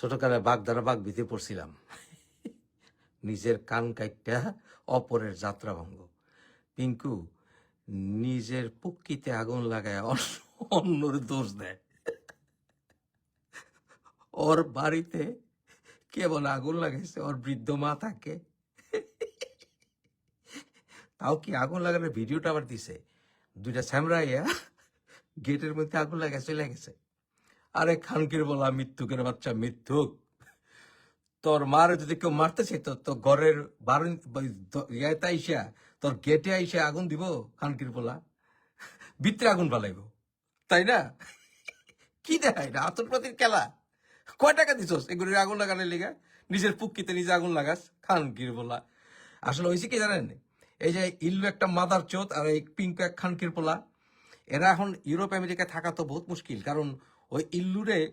ছোটকালে বাগদারা বাগ ভিতে পড়ছিলাম। নিজের কান কাইটটা অপরের যাত্রা ভঙ্গ পিঙ্কু নিজের পুক্কিতে আগুন লাগায় অন্য- অন্যর দোষ দেয়। ওর বাড়িতে কেবল আগুন লাগাইছে, ওর বৃদ্ধ মা থাকে। তাও কি আগুন লাগানোর ভিডিওটা আবার দিছে? দুইটা স্যামরাইয়া গেটের মধ্যে আগুন লাগাই চলে গেছে। আরে খানকির বলা মৃত্যুকের বাচ্চা মৃত্যুক। তোর মারে যদি কেউ মারতে চাইত, তো ঘরের বারণ আইসা, তোর গেটে আইসা আগুন দিব খানকির বলা। ভিতরে আগুন পালাইব তাই না? কি দেখায় না আতঙ্কবাদীর খেলা। কয় টাকা দিছস? এগুলো আগুন লাগানোর লিগা? নিজের পুক্কিতে নিজে আগুন লাগাস, খানকির বলা। আসলে হয়েছে কি জানেন? এই যে ইল্লু একটা মাদার চোত আর এই পিঙ্কু এক খানকির পোলা এরা এখন ইউরোপ, আমেরিকায় থাকা তো বহুত মুশকিল, কারণ ওই ইল্লুরে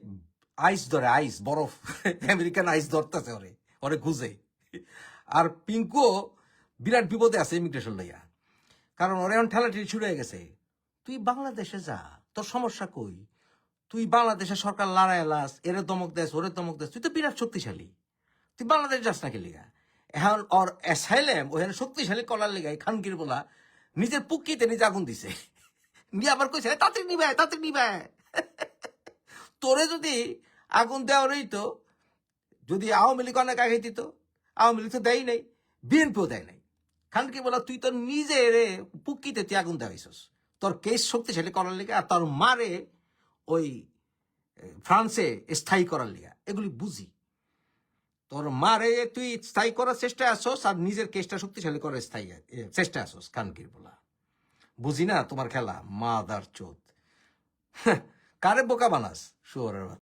আইস ধরে, আইস, বরফ। আমেরিকান আইস ধরতেছে ওরে ওরে খুঁজে। আর পিঙ্কুও বিরাট বিপদে আছে ইমিগ্রেশন লইয়া। কারণ ওরে এখন ঠেলাঠেলি শুরু হয়ে গেছে। তুই বাংলাদেশে যা, তোর সমস্যা কই? তুই বাংলাদেশের সরকার লড়াই লাস, এরে দমক দেস, ওরে দমক দেস, তুই তো বিরাট শক্তিশালী। তুই বাংলাদেশ যাস নাকি লিগা? এখন ওর অ্যাসাইলেম ওখানে শক্তিশালী কলার লিগাই খানকির বলা, নিজের পুক্কিতে নিজে আগুন দিছে। নিয়ে আবার কইছে তাড়াতাড়ি নিবে তাড়াতাড়ি নিবে। তোরে যদি আগুন দেওয়া রইতো, যদি আওয়ামী লীগ অনেক আগে দিত, আওয়ামী লীগ তো দেয় নাই, বিএনপিও দেয় নাই। খানকি বলা, তুই তোর নিজে রে পুক্কিতে তুই আগুন দেওয়া দেওয়াইছস। তোর কেস শক্তিশালী করার লিগে আর তোর মারে ওই ফ্রান্সে স্থায়ী করার লিগা। এগুলি বুঝি। তোর মারে তুই স্থায়ী করার চেষ্টায় আসোস আর নিজের কেসটা শক্তিশালী করার স্থায়ী চেষ্টা আসোস খানকির বলা। বুঝি না তোমার খেলা, মাদার চোদ। কারে বোকা বানাস শুয়ারের।